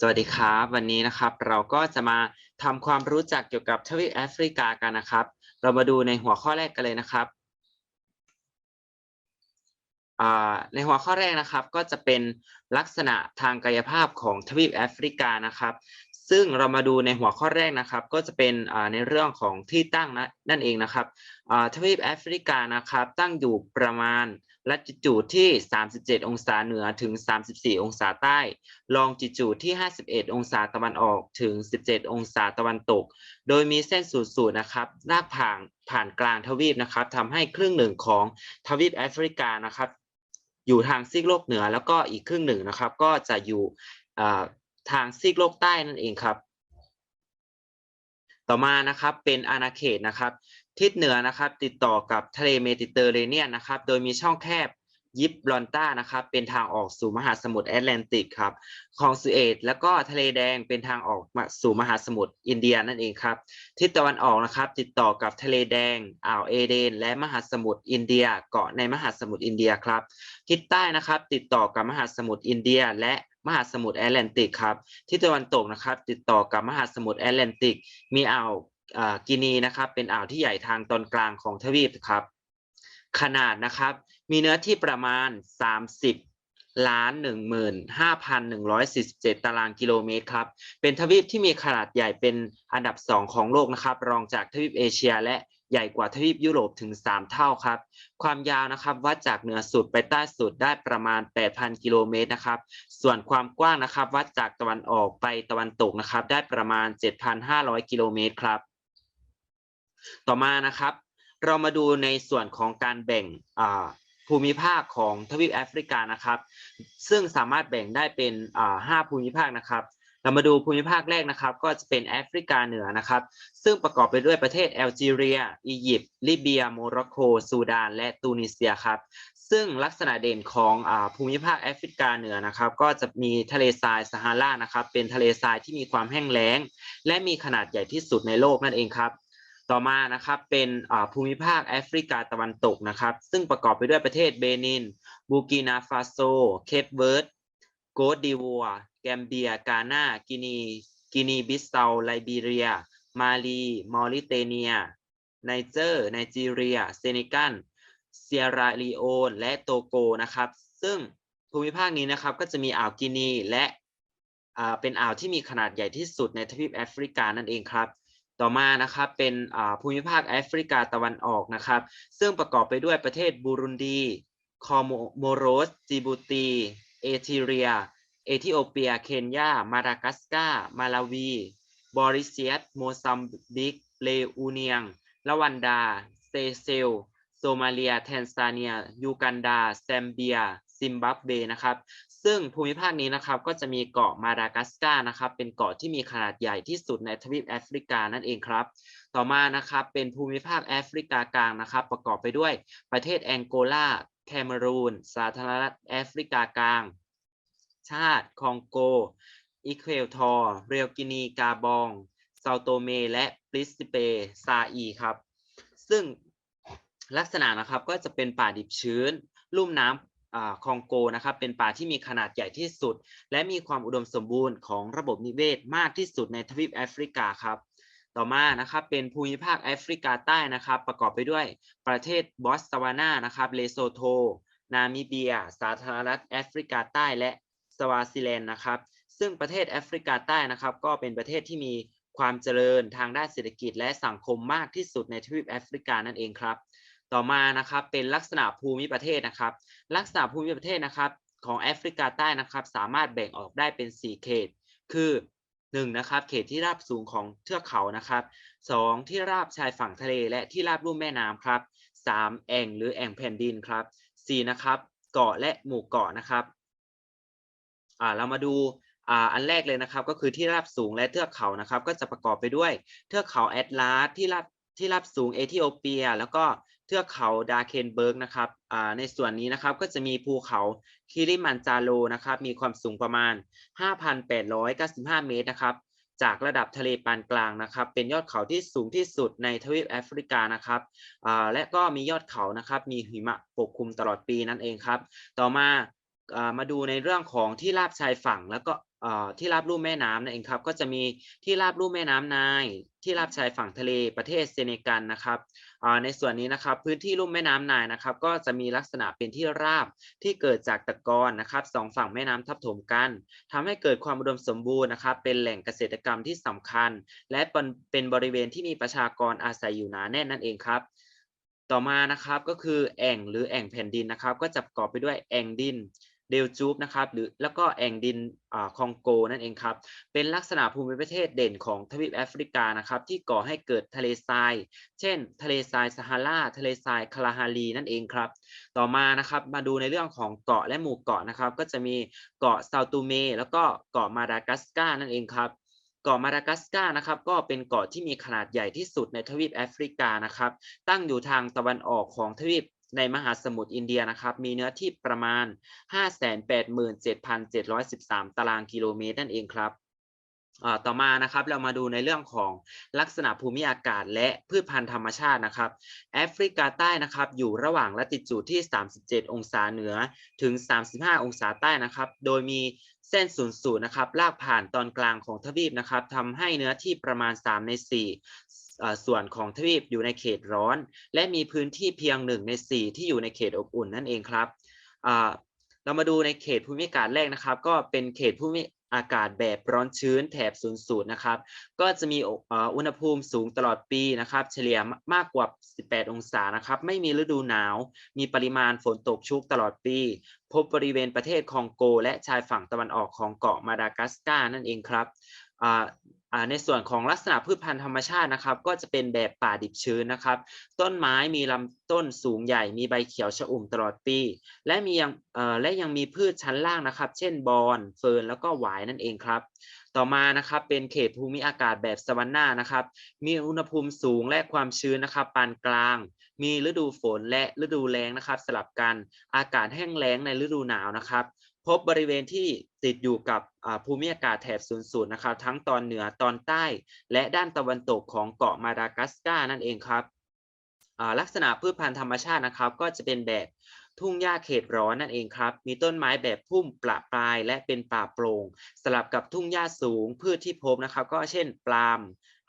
สวัสดีครับ วันนี้นะครับเราก็จะมาทำความรู้จักเกี่ยวกับทวีปแอฟริกากันนะครับ เรามาดูในหัวข้อแรกกันเลยนะครับในหัวข้อแรกนะครับก็จะเป็นลักษณะทางกายภาพของทวีปแอฟริกานะครับ ซึ่งเรามาดูในหัวข้อแรกนะครับ ก็จะเป็นในเรื่องของที่ตั้งนะนั่นเองนะครับทวีปแอฟริกานะครับตั้งอยู่ประมาณ ลัติจูดที่ 37 องศาเหนือถึง 34 องศาใต้ ลองจิจูดที่ 51 องศาตะวันออกถึง 17 องศาตะวันตก โดยมีเส้นศูนย์สูตรนะครับลากผ่านผ่านกลางทวีปนะครับทำให้ครึ่งหนึ่งของทวีปแอฟริกานะครับ อยู่ทางซีกโลกเหนือแล้วก็อีกครึ่งหนึ่งนะครับ ก็จะอยู่ทางซีกโลกใต้นั่นเองครับ ต่อมานะครับเป็นอาณาเขตนะครับ ทิศเหนือนะครับ ติดต่อกับทะเลเมดิเตอร์เรเนียนนะครับ โดยมีช่องแคบยิบรอนต้านะครับ เป็นทางออกสู่มหาสมุทรแอตแลนติกครับคลองสุเอตแล้วก็ทะเลแดงเป็นทางออกมาสู่มหาสมุทรอินเดียนั่นเองครับทิศตะวันออกนะครับ ติดต่อกับทะเลแดงอ่าวเอเดน และมหาสมุทรอินเดีย เกาะในมหาสมุทรอินเดียครับทิศใต้นะครับ ติดต่อกับมหาสมุทรอินเดีย และมหาสมุทรแอตแลนติกครับทิศตะวันตกนะครับ ติดต่อกับมหาสมุทรแอตแลนติก มีอ่าว กินีนะครับเป็นอ่าวที่ใหญ่ทางตอนกลางของทวีปครับ ขนาดนะครับมีเนื้อที่ประมาณ 30ล้าน15,147 ตารางกิโลเมตรครับเป็นทวีปที่มีขนาดใหญ่เป็นอันดับ 2 ของโลกนะครับ รองจากทวีปเอเชียและใหญ่กว่าทวีปยุโรปถึง 3 เท่าครับ ความยาวนะครับวัดจากเหนือสุดไปใต้สุดได้ประมาณ 8,000 กิโลเมตรนะครับ ส่วนความกว้างนะครับวัดจากตะวันออกไปตะวันตกนะครับ ได้ประมาณ 7,500 กิโลเมตรครับ ต่อมานะครับ เรามาดูในส่วนของการแบ่งภูมิภาคของทวีปแอฟริกานะครับ ซึ่งสามารถแบ่งได้เป็นห้าภูมิภาคนะครับ เรามาดูภูมิภาคแรกนะครับ ก็จะเป็นแอฟริกาเหนือนะครับ ซึ่งประกอบไปด้วยประเทศแอลจีเรีย อียิปต์ ลิเบีย โมร็อกโก ซูดาน และตูนิเซียครับ ซึ่งลักษณะเด่นของอภูมิภาคแอฟริกาเหนือนะครับ ก็จะมีทะเลทรายซาฮารา นะครับ เป็นทะเลทรายที่มีความแห้งแล้ง และมีขนาดใหญ่ที่สุดในโลกนั่นเองครับ ต่อมานะครับเป็นภูมิภาคแอฟริกาตะวันตกนะครับ ซึ่งประกอบไปด้วยประเทศเบนิน บูกินาฟาโซ เคปเวิร์ดโกดดิวัว แกมเบีย กานากินี กินีบิสเซาไลบีเรีย มาลี มอริเตเนีย ไนเจอร์ ไนจีเรีย เซเนกันเซียราลีโอน และโตโกนะครับ ซึ่งภูมิภาคนี้นะครับก็จะมีอ่าวกินีและเป็นอ่าวที่มีขนาดใหญ่ที่สุดในทวีปแอฟริกานั่นเองครับ ต่อมานะครับเป็นภูมิภาคแอฟริกาตะวันออกนะครับ ซึ่งประกอบไปด้วยประเทศบูรุนดี คอโมโรส จิบูตี เอธิเรีย เอธิโอเปีย เคนยา มาดากัสกา มาลาวี บอริเซียส โมซัมบิก เลอูเนียงละวันดา เซเซล โซมาเลีย แทนซาเนีย ยูกันดา แซมเบีย ซิมบับเว นะครับ ซึ่งภูมิภาคนี้นะครับก็จะมีเกาะมาดากัสการ์นะครับ เป็นเกาะที่มีขนาดใหญ่ที่สุดในทวีปแอฟริกานั่นเองครับ ต่อมานะครับเป็นภูมิภาคแอฟริกากลางนะครับ ประกอบไปด้วยประเทศแองโกลาแคเมรูน สาธารณรัฐแอฟริกากลาง ชาติ คองโก อีเควทอร์เรียวกินี กาบองเซาโตเม และปริสติเป ซาอีครับ ซึ่งลักษณะนะครับก็จะเป็นป่าดิบชื้น ลุ่มน้ำ คองโกนะครับเป็นป่าที่มีขนาดใหญ่ที่สุด และมีความอุดมสมบูรณ์ของระบบนิเวศมากที่สุดในทวีปแอฟริกาครับต่อมานะครับเป็นภูมิภาคแอฟริกาใต้นะครับประกอบไปด้วยประเทศบอสตสวานานะครับเลโซโท นามิเบีย สาธารณรัฐแอฟริกาใต้และสวาซิแลนด์นะครับซึ่งประเทศแอฟริกาใต้นะครับก็เป็นประเทศที่มีความเจริญทางด้านเศรษฐกิจและสังคมมากที่สุดในทวีปแอฟริกานั่นเองครับ ต่อมานะครับเป็นลักษณะภูมิประเทศนะครับ ลักษณะภูมิประเทศนะครับของแอฟริกาใต้นะครับ สามารถแบ่งออกได้เป็น 4 เขต คือ1นะครับเขตที่ราบสูงของเทือกเขานะครับ 2 ที่ราบชายฝั่งทะเลและที่ราบลุ่มแม่น้ำครับ 3 แอ่งหรือแอ่งแผ่นดินครับ 4 นะครับเกาะและหมู่เกาะนะครับอ่าเรามาดูอ่าอันแรกเลยนะครับก็คือที่ราบสูงและเทือกเขานะครับ ก็จะประกอบไปด้วยเทือกเขาแอตลาสที่ราบที่ราบสูงเอธิโอเปีย แล้วก็ เทือกเขาดาเคนเบิร์กนะครับในส่วนนี้นะครับก็จะมีภูเขาคิริมันจาโรนะครับมีความสูงประมาณ 5,895 เมตรนะครับจากระดับทะเลปานกลางนะครับ เป็นยอดเขาที่สูงที่สุดในทวีปแอฟริกานะครับและก็มียอดเขานะครับมีหิมะปกคลุมตลอดปีนั่นเองครับ ต่อมามาดูในเรื่องของที่ราบชายฝั่งแล้วก็ ที่ราบลุ่มแม่น้ำนั่นเองครับ ก็จะมีที่ราบลุ่มแม่น้ำไนาย ที่ราบชายฝั่งทะเลประเทศเซเนกัลนะครับในส่วนนี้นะครับพื้นที่ลุ่มแม่น้ำไนายนะครับ ก็จะมีลักษณะเป็นที่ราบที่เกิดจากตะกอนนะครับสองฝั่งแม่น้ำทับถมกันทำให้เกิดความอุดมสมบูรณ์นะครับ เป็นแหล่งเกษตรกรรมที่สำคัญ และเป็นบริเวณที่มีประชากรอาศัยอยู่หนาแน่นนั่นเองครับต่อมานะครับก็คือแอ่งหรือแอ่งแผ่นดินนะครับ ก็จะประกอบไปด้วยแอ่งดิน เดลจูบนะครับหรือแล้วก็แอ่งดินอ่าคองโกนั่นเองครับ เป็นลักษณะภูมิประเทศเด่นของทวีปแอฟริกานะครับที่ก่อให้เกิดทะเลทราย เช่น ทะเลทรายซาฮาราทะเลทรายคาลาฮารีนั่นเองครับ ต่อมานะครับมาดูในเรื่องของเกาะและหมู่เกาะนะครับ ก็จะมีเกาะซาตูเม แล้วก็เกาะมาดากัสการ์นั่นเองครับเกาะมาดากัสการ์นะครับก็เป็นเกาะที่มีขนาดใหญ่ที่สุดในทวีปแอฟริกานะครับ ตั้งอยู่ทางตะวันออกของทวีป ในมหาสมุทรอินเดียนะครับ มีเนื้อที่ประมาณ 587,713 ตารางกิโลเมตรนั่นเองครับต่อมานะครับเรามาดูในเรื่องของลักษณะภูมิอากาศและพืชพันธุ์ธรรมชาตินะครับแอฟริกาใต้นะครับอยู่ระหว่างละติจูดที่ 37 องศาเหนือถึง 35 องศาใต้นะครับ โดยมีเส้นศูนย์สูตรนะครับลากผ่านตอนกลางของทวีปนะครับทำให้เนื้อที่ประมาณ 3 ใน 4 ส่วนของทวีปอยู่ในเขตร้อน และมีพื้นที่เพียง1ใน 4 ที่อยู่ในเขตอบอุ่นนั่นเองครับเรามาดูในเขตภูมิอากาศแรกนะครับ ก็เป็นเขตภูมิอากาศแบบร้อนชื้นแถบศูนย์สูตรนะครับ ก็จะมีอุณหภูมิสูงตลอดปีนะครับ เฉลี่ยมากกว่า 18 องศานะครับ ไม่มีฤดูหนาว มีปริมาณฝนตกชุกตลอดปี พบบริเวณประเทศคองโก และชายฝั่งตะวันออกของเกาะมาดากัสการ์นั่นเองครับ ในส่วนของลักษณะพืชพันธุ์ธรรมชาตินะครับ ก็จะเป็นแบบป่าดิบชื้นนะครับ ต้นไม้มีลำต้นสูงใหญ่มีใบเขียวชอุ่มตลอดปี และมียังและยังมีพืชชั้นล่างนะครับ เช่นบอนเฟิร์นแล้วก็หวายนั่นเองครับ ต่อมานะครับเป็นเขตภูมิอากาศแบบสวรรค์นานะครับ มีอุณหภูมิสูงและความชื้นนะครับปานกลาง มีฤดูฝนและฤดูแล้งนะครับ สลับกันอากาศแห้งแล้งในฤดูหนาวนะครับ พบบริเวณที่ติดอยู่กับภูมิอากาศแถบศูนย์สูตรนะครับทั้งตอนเหนือตอนใต้ และด้านตะวันตกของเกาะมาดากัสการ์นั่นเองครับลักษณะพืชพันธุ์ธรรมชาตินะครับ ก็จะเป็นแบบทุ่งหญ้าเขตร้อนนั่นเองครับ มีต้นไม้แบบพุ่มประปราย และเป็นป่าโปร่งสลับกับทุ่งหญ้าสูง พืชที่พบนะครับ ก็เช่นปาล์ม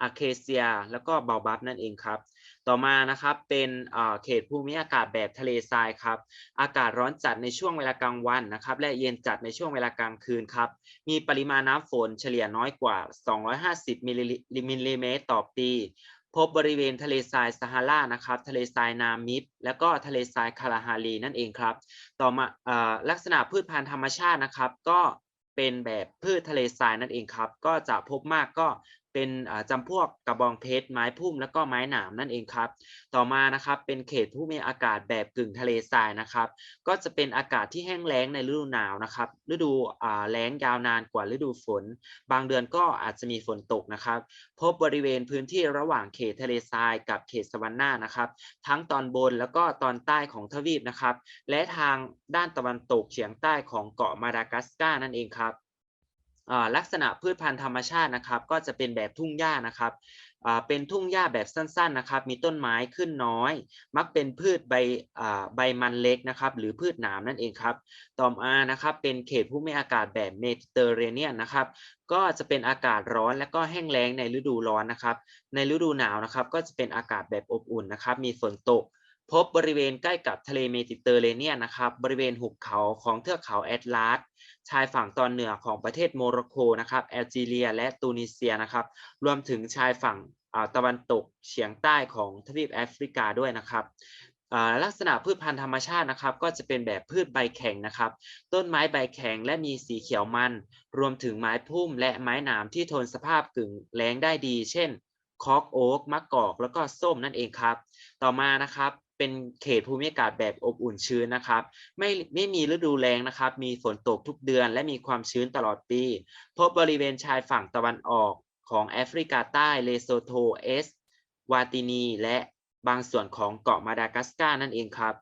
อะเคเซีย แล้วก็เบาบับนั่นเองครับ ต่อมานะครับเป็นเขตภูมิอากาศแบบทะเลทรายครับอากาศร้อนจัดในช่วงเวลากลางวันนะครับและเย็นจัดในช่วงเวลากลางคืนครับมีปริมาณน้ำฝนเฉลี่ยน้อยกว่า 250 มิลลิมิลลิเมตรต่อปี พบบริเวณทะเลทรายซาฮารานะครับทะเลทรายนามิบแล้วก็ทะเลทรายคาราฮารีนั่นเองครับ ต่อมาลักษณะพืชพันธุ์ธรรมชาตินะครับ ก็เป็นแบบพืชทะเลทรายนั่นเองครับ ก็จะพบมากก็ เป็นอ่าจำพวกกระบองเพชรไม้พุ่มแล้วก็ไม้หนามนั่นเองครับ ต่อมานะครับเป็นเขตผู้มีอากาศแบบกึ่งทะเลทรายนะครับ ก็จะเป็นอากาศที่แห้งแล้งในฤดูหนาวนะครับ ฤดูอ่าแล้งยาวนานกว่าฤดูฝน บางเดือนก็อาจจะมีฝนตกนะครับ พบบริเวณพื้นที่ระหว่างเขตทะเลทรายกับเขตสวรรค์นานะครับ ทั้งตอนบนแล้วก็ตอนใต้ของทวีปนะครับ และทางด้านตะวันตกเฉียงใต้ของเกาะมาดากัสการ์นั่นเองครับ ลักษณะพืชพันธุ์ธรรมชาตินะครับ ก็จะเป็นแบบทุ่งหญ้านะครับเป็นทุ่งหญ้าแบบสั้นๆนะครับ มีต้นไม้ขึ้นน้อย มักเป็นพืชใบใบมันเล็กนะครับ หรือพืชหนามนั่นเองครับ ต่อมานะครับ เป็นเขตภูมิอากาศแบบเมดิเตอร์เรเนียนนะครับ ก็จะเป็นอากาศร้อนและก็แห้งแล้งในฤดูร้อนนะครับ ในฤดูหนาวนะครับ ก็จะเป็นอากาศแบบอบอุ่นนะครับ มีฝนตก พบบริเวณใกล้กับทะเลเมดิเตอร์เรเนียนนะครับ บริเวณหุบเขาของเทือกเขาแอตลาส ชายฝั่งตอนเหนือของประเทศโมร็อกโกนะครับแอลจีเรีย และตูนิเซียนะครับ รวมถึงชายฝั่งตะวันตกเฉียงใต้ของทวีปแอฟริกาด้วยนะครับลักษณะพืชพันธุ์ธรรมชาตินะครับ ก็จะเป็นแบบพืชใบแข็งนะครับ ต้นไม้ใบแข็งและมีสีเขียวมัน รวมถึงไม้พุ่มและไม้หนามที่ทนสภาพกึ่งแล้งได้ดี เช่น คอกโอ๊กมะกอก แล้วก็ส้มนั่นเองครับ ต่อมานะครับเป็นเขตภูมิอากาศแบบอบอุ่นชื้นนะครับ ไม่ไม่มีฤดูแล้งนะครับ มีฝนตกทุกเดือนและมีความชื้นตลอดปี พบบริเวณชายฝั่งตะวันออกของแอฟริกาใต้เลโซโทเอส วาตินี และบางส่วนของเกาะมาดากัสการ์นั่นเองครับ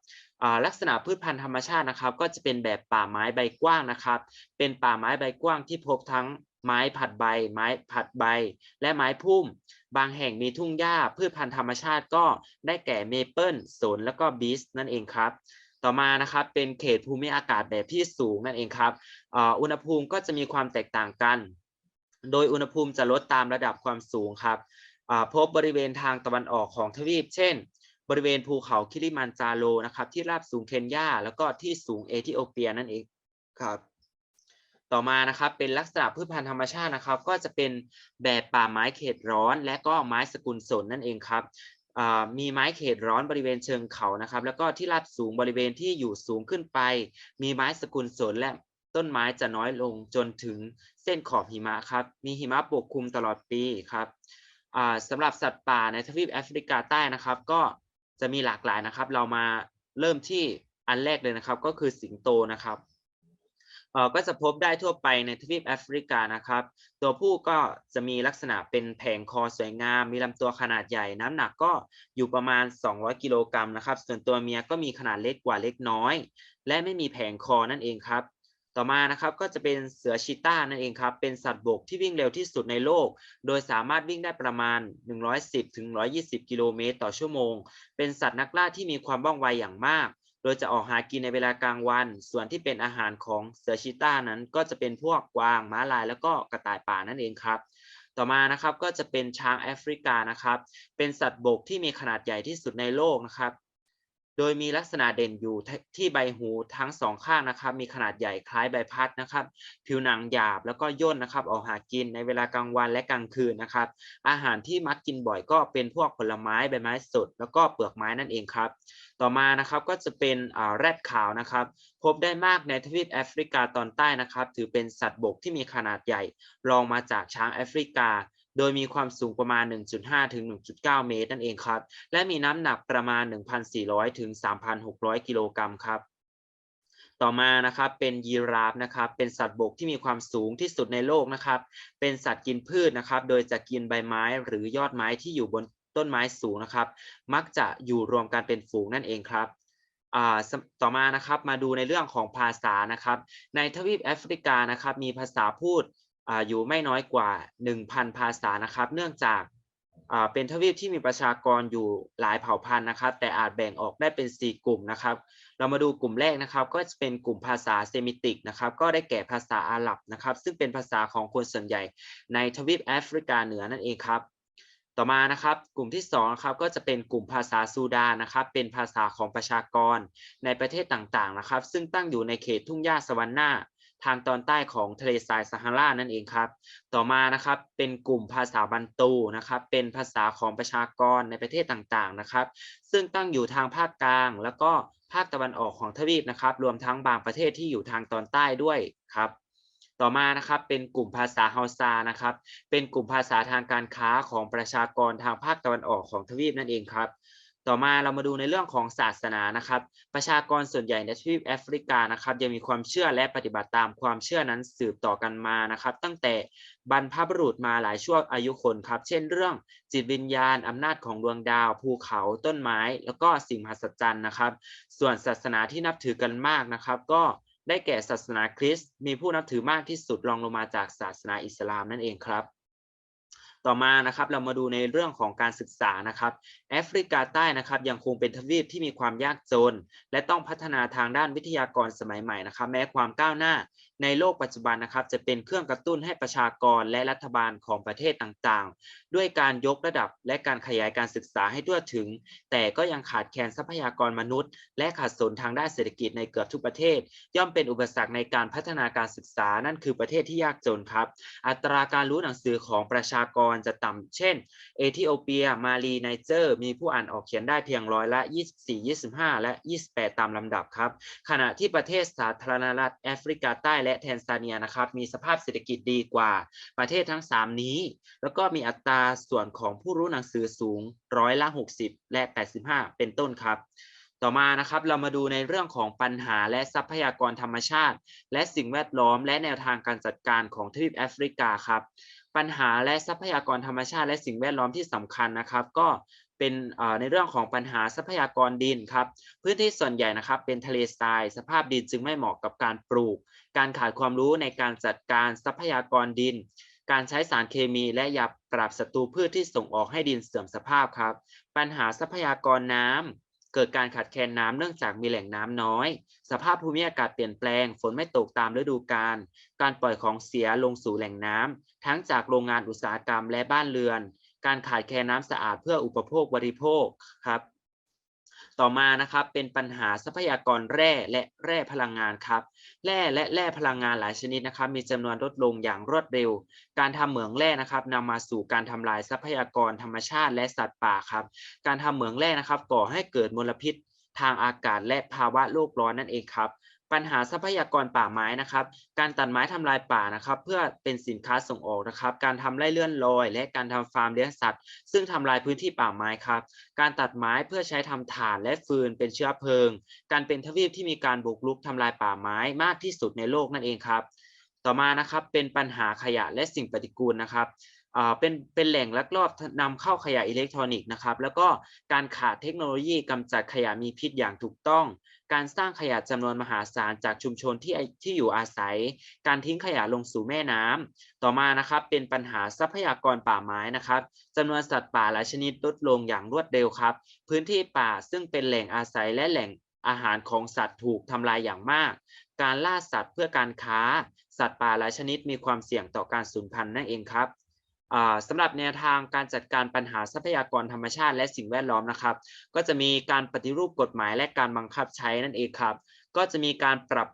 ลักษณะพืชพันธุ์ธรรมชาตินะครับ ก็จะเป็นแบบป่าไม้ใบกว้างนะครับ เป็นป่าไม้ใบกว้างที่พบทั้ง ไม้ผัดใบ ไม้ผัดใบ และไม้พุ่ม บางแห่งมีทุ่งหญ้าพืชพันธุ์ธรรมชาติก็ได้แก่เมเปิลสนแล้วก็บีสนั่นเองครับ ต่อมานะครับเป็นเขตภูมิอากาศแบบที่สูงนั่นเองครับอุณหภูมิก็จะมีความแตกต่างกัน โดยอุณหภูมิจะลดตามระดับความสูงครับพบบริเวณทางตะวันออกของทวีป เช่น บริเวณภูเขาคิริมันจาโรนะครับที่ราบสูงเคนยาแล้วก็ที่สูงเอธิโอเปียนั่นเองครับ ต่อมานะครับเป็นลักษณะพืชพันธุ์ธรรมชาตินะครับ ก็จะเป็นแบบป่าไม้เขตร้อน และก็ไม้สกุลสนนั่นเองครับมีไม้เขตร้อนบริเวณเชิงเขานะครับ แล้วก็ที่ราบสูงบริเวณที่อยู่สูงขึ้นไป มีไม้สกุลสนและต้นไม้จะน้อยลงจนถึงเส้นขอบหิมะครับ มีหิมะปกคลุมตลอดปีครับสำหรับสัตว์ป่าในทวีปแอฟริกาใต้นะครับ ก็จะมีหลากหลายนะครับ เรามาเริ่มที่อันแรกเลยนะครับ ก็คือสิงโตนะครับ ก็จะพบได้ทั่วไปในทวีปแอฟริกานะครับ ตัวผู้ก็จะมีลักษณะเป็นแผงคอสวยงาม มีลำตัวขนาดใหญ่ น้ำหนักก็อยู่ประมาณ 200 กิโลกรัมนะครับ ส่วนตัวเมียก็มีขนาดเล็กกว่าเล็กน้อย และไม่มีแผงคอนั่นเองครับ ต่อมานะครับก็จะเป็นเสือชีต้านั่นเองครับ เป็นสัตว์บกที่วิ่งเร็วที่สุดในโลก โดยสามารถวิ่งได้ประมาณ 110-120 กิโลเมตรต่อชั่วโมง เป็นสัตว์นักล่าที่มีความว่องไวอย่างมาก โดยจะออกหากินในเวลากลางวัน ส่วนที่เป็นอาหารของเสือชีต้านั้น ก็จะเป็นพวกกวางม้าลาย แล้วก็กระต่ายป่านั่นเองครับ ต่อมานะครับก็จะเป็นช้างแอฟริกานะครับ เป็นสัตว์บกที่มีขนาดใหญ่ที่สุดในโลกนะครับ โดยมีลักษณะเด่นอยู่ที่ใบหูทั้งสองข้างนะครับ มีขนาดใหญ่คล้ายใบพัดนะครับ ผิวหนังหยาบแล้วก็ย่นนะครับ ออกหากินในเวลากลางวันและกลางคืนนะครับ อาหารที่มักกินบ่อยก็เป็นพวกผลไม้ใบไม้สด แล้วก็เปลือกไม้นั่นเองครับ ต่อมานะครับก็จะเป็นแรดขาวนะครับ พบได้มากในทวีปแอฟริกาตอนใต้นะครับ ถือเป็นสัตว์บกที่มีขนาดใหญ่รองมาจากช้างแอฟริกา โดยมีความสูงประมาณ 1.5 ถึง 1.9 เมตรนั่นเองครับ และมีน้ำหนักประมาณ 1,400 ถึง 3,600 กิโลกรัมครับต่อมานะครับเป็นยีราฟนะครับเป็นสัตว์บกที่มีความสูงที่สุดในโลกนะครับ เป็นสัตว์กินพืชนะครับ โดยจะกินใบไม้หรือยอดไม้ที่อยู่บนต้นไม้สูงนะครับ มักจะอยู่รวมกันเป็นฝูงนั่นเองครับต่อมานะครับมาดูในเรื่องของภาษานะครับ ในทวีปแอฟริกานะครับ มีภาษาพูด อยู่ไม่น้อยกว่า 1,000 ภาษานะครับ เนื่องจากเป็นทวีปที่มีประชากรอยู่หลายเผ่าพันธุ์นะครับ แต่อาจแบ่งออกได้เป็น 4 กลุ่มนะครับ เรามาดูกลุ่มแรกนะครับ ก็จะเป็นกลุ่มภาษาเซมิติกนะครับ ก็ได้แก่ภาษาอาหรับนะครับ ซึ่งเป็นภาษาของคนส่วนใหญ่ในทวีปแอฟริกาเหนือนั่นเองครับ ต่อมานะครับ กลุ่มที่2นะครับก็จะเป็นกลุ่มภาษาซูดานนะครับ เป็นภาษาของประชากรในประเทศต่างๆนะครับ ซึ่งตั้งอยู่ในเขตทุ่งหญ้าสวรรค์นา ทางตอนใต้ของทะเลทรายซาฮารานั่นเองครับ ต่อมานะครับเป็นกลุ่มภาษาบันตูนะครับ เป็นภาษาของประชากรในประเทศต่างๆนะครับ ซึ่งตั้งอยู่ทางภาคกลางแล้วก็ภาคตะวันออกของทวีปนะครับ รวมทั้งบางประเทศที่อยู่ทางตอนใต้ด้วยครับต่อมานะครับเป็นกลุ่มภาษาเฮาซานะครับ เป็นกลุ่มภาษาทางการค้าของประชากรทางภาคตะวันออกของทวีปนั่นเองครับ ต่อมาเรามาดูในเรื่องของศาสนานะครับ ประชากรส่วนใหญ่ในทวีปแอฟริกานะครับยังมีความเชื่อและปฏิบัติตามความเชื่อนั้นสืบต่อกันมานะครับ ตั้งแต่บรรพบุรุษมาหลายชั่วอายุคนครับ เช่นเรื่องจิตวิญญาณอำนาจของดวงดาว ภูเขาต้นไม้ แล้วก็สิ่งมหัศจรรย์นะครับ ส่วนศาสนาที่นับถือกันมากนะครับ ก็ได้แก่ศาสนาคริสต์มีผู้นับถือมากที่สุดรองลงมาจากศาสนาอิสลามนั่นเองครับ ต่อมานะครับเรามาดูในเรื่องของการศึกษานะครับแอฟริกาใต้นะครับยังคงเป็นทวีปที่มีความยากจน และต้องพัฒนาทางด้านวิทยากรสมัยใหม่นะครับ แม้ความก้าวหน้าในโลกปัจจุบันนะครับ จะเป็นเครื่องกระตุ้นให้ประชากรและรัฐบาลของประเทศต่างๆ ด้วยการยกระดับและการขยายการศึกษาให้ทั่วถึง แต่ก็ยังขาดแคลนทรัพยากรมนุษย์ และขาดสนทางด้านเศรษฐกิจในเกือบทุกประเทศ ย่อมเป็นอุปสรรคในการพัฒนาการศึกษานั่นคือประเทศที่ยากจนครับ อัตราการรู้หนังสือของประชากรจะต่ำเช่น เอธิโอเปีย มาลีไนเจอร์ มีผู้อ่านออกเขียนได้เพียงร้อยละ 24 25 และ 28 ตามลำดับครับ ขณะที่ประเทศสาธารณรัฐแอฟริกาใต้และแทนซาเนียนะครับมีสภาพเศรษฐกิจดีกว่าประเทศทั้ง 3 นี้ แล้วก็มีอัตราส่วนของผู้รู้หนังสือสูงร้อยละ 60 และ 85 เป็นต้นครับ ต่อมานะครับเรามาดูในเรื่องของปัญหาและทรัพยากรธรรมชาติ และสิ่งแวดล้อมและแนวทางการจัดการของทวีปแอฟริกาครับปัญหาและทรัพยากรธรรมชาติและสิ่งแวดล้อมที่สำคัญนะครับ ก็ เป็นในเรื่องของปัญหาทรัพยากรดินครับพื้นที่ส่วนใหญ่นะครับเป็นทะเลทราย สภาพดินจึงไม่เหมาะกับการปลูก การขาดความรู้ในการจัดการทรัพยากรดิน การใช้สารเคมีและยาปราบศัตรูพืชที่ส่งออกให้ดินเสื่อมสภาพครับ ปัญหาทรัพยากรน้ำเกิดการขาดแคลนน้ำเนื่องจากมีแหล่งน้ำน้อย สภาพภูมิอากาศเปลี่ยนแปลง ฝนไม่ตกตามฤดูกาลการปล่อยของเสียลงสู่แหล่งน้ำทั้งจากโรงงานอุตสาหกรรมและบ้านเรือน การขาดแคลนน้ำสะอาดเพื่ออุปโภคบริโภคครับ ต่อมานะครับเป็นปัญหาทรัพยากรแร่และแร่พลังงานครับแร่และแร่พลังงานหลายชนิดนะครับ มีจำนวนลดลงอย่างรวดเร็ว การทำเหมืองแร่นะครับนำมาสู่การทำลายทรัพยากรธรรมชาติและสัตว์ป่าครับ การทำเหมืองแร่นะครับก่อให้เกิดมลพิษทางอากาศและภาวะโลกร้อนนั่นเองครับ ปัญหาทรัพยากรป่าไม้นะครับ การตัดไม้ทำลายป่านะครับ เพื่อเป็นสินค้าส่งออกนะครับ การทำไร่เลื่อนลอย และการทำฟาร์มเลี้ยงสัตว์ ซึ่งทำลายพื้นที่ป่าไม้ครับ การตัดไม้เพื่อใช้ทำถ่านและฟืนเป็นเชื้อเพลิง การเป็นทวีปที่มีการบุกรุกทำลายป่าไม้มากที่สุดในโลกนั่นเองครับ ต่อมานะครับเป็นปัญหาขยะและสิ่งปฏิกูลนะครับเป็นเป็นแหล่งลักลอบนำเข้าขยะอิเล็กทรอนิกส์นะครับ แล้วก็การขาดเทคโนโลยีกำจัดขยะมีพิษอย่างถูกต้อง การสร้างขยะจำนวนมหาศาลจากชุมชนที่ที่อยู่อาศัย การทิ้งขยะลงสู่แม่น้ำต่อมานะครับเป็นปัญหาทรัพยากรป่าไม้นะครับจำนวนสัตว์ป่าหลายชนิดลดลงอย่างรวดเร็วครับ พื้นที่ป่าซึ่งเป็นแหล่งอาศัยและแหล่งอาหารของสัตว์ถูกทำลายอย่างมาก การล่าสัตว์เพื่อการค้า สัตว์ป่าหลายชนิดมีความเสี่ยงต่อการสูญพันธุ์นั่นเองครับ สำหรับแนวทางการจัดการปัญหาทรัพยากรธรรมชาติและสิ่งแวดล้อมนะครับ ก็จะมีการปฏิรูปกฎหมายและการบังคับใช้นั่นเองครับ ก็จะมีการปรับ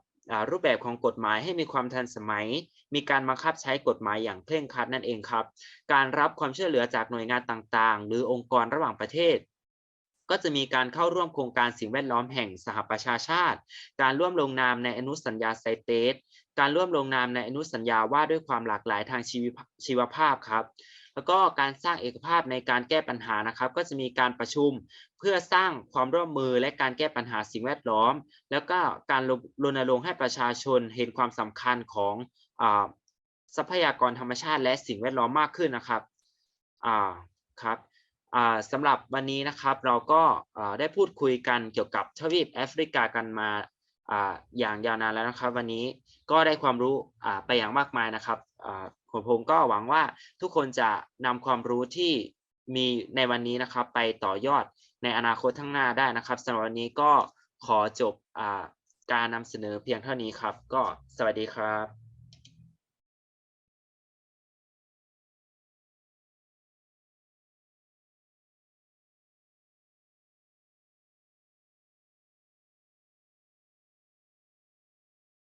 รูปแบบของกฎหมายให้มีความทันสมัย มีการบังคับใช้กฎหมายอย่างเคร่งครัดนั่นเองครับ การรับความช่วยเหลือจากหน่วยงานต่างๆ หรือองค์กรระหว่างประเทศ ก็จะมีการเข้าร่วมโครงการสิ่งแวดล้อมแห่งสหประชาชาติ การร่วมลงนามในอนุสัญญาไซเตส การร่วมลงนามในอนุสัญญาว่าด้วยความหลากหลายทางชีวชีวภาพครับ แล้วก็การสร้างเอกภาพในการแก้ปัญหานะครับ ก็จะมีการประชุมเพื่อสร้างความร่วมมือและการแก้ปัญหาสิ่งแวดล้อม แล้วก็การรณรงค์ให้ประชาชนเห็นความสำคัญของทรัพยากรธรรมชาติและสิ่งแวดล้อมมากขึ้นนะครับอ่าครับสำหรับวันนี้นะครับเราก็ได้พูดคุยกันเกี่ยวกับทวีปแอฟริกากันมา อย่างยาวนานแล้วนะครับ วันนี้ก็ได้ความรู้ไปอย่างมากมายนะครับผมผมก็หวังว่าทุกคนจะนำความรู้ที่มีในวันนี้นะครับ ไปต่อยอดในอนาคตข้างหน้าได้นะครับสำหรับวันนี้ก็ขอจบอการนำเสนอเพียงเท่านี้ครับ ก็สวัสดีครับ